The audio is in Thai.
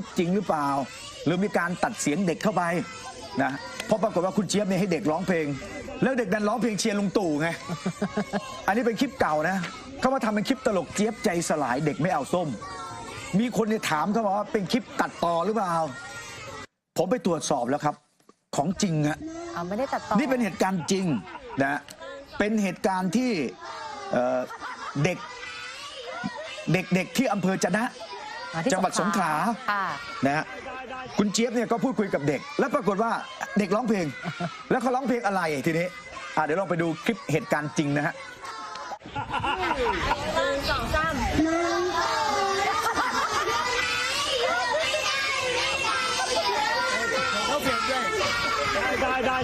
ลิปจริงหรือเปล่า หรือมีการตัดเสียงเด็กเข้าไปนะเพราะปรากฏว่าคุณเจี๊ยบเนี่ยให้เด็กร้องเพลง แล้วเด็กดันร้องเพลงเชียร์ลุงตู่ไงอันนี้เป็นคลิปเก่านะเขามาทำเป็นคลิปตลกเจี๊ยบใจสลายเด็กไม่เอาส้ม มีคนเนี่ยถามเขาบอกว่าเป็นคลิปตัดต่อหรือเปล่า ผมไปตรวจสอบแล้วครับ ของจริงอะเอาไม่ได้ตัดต่อนี่เป็นเหตุการณ์จริงนะเป็นเหตุการณ์ที่เอ่อเด็กเด็กๆที่อำเภอจะนะ อ่าที่จังหวัดสงขลา ค่ะ นะฮะคุณเจี๊ยบเนี่ยก็พูดคุยกับเด็ก แล้วปรากฏว่าเด็กร้องเพลง แล้วเขาร้องเพลงอะไรทีนี้อะเดี๋ยวลองไปดูคลิปเหตุการณ์จริงนะฮะ ได้ได้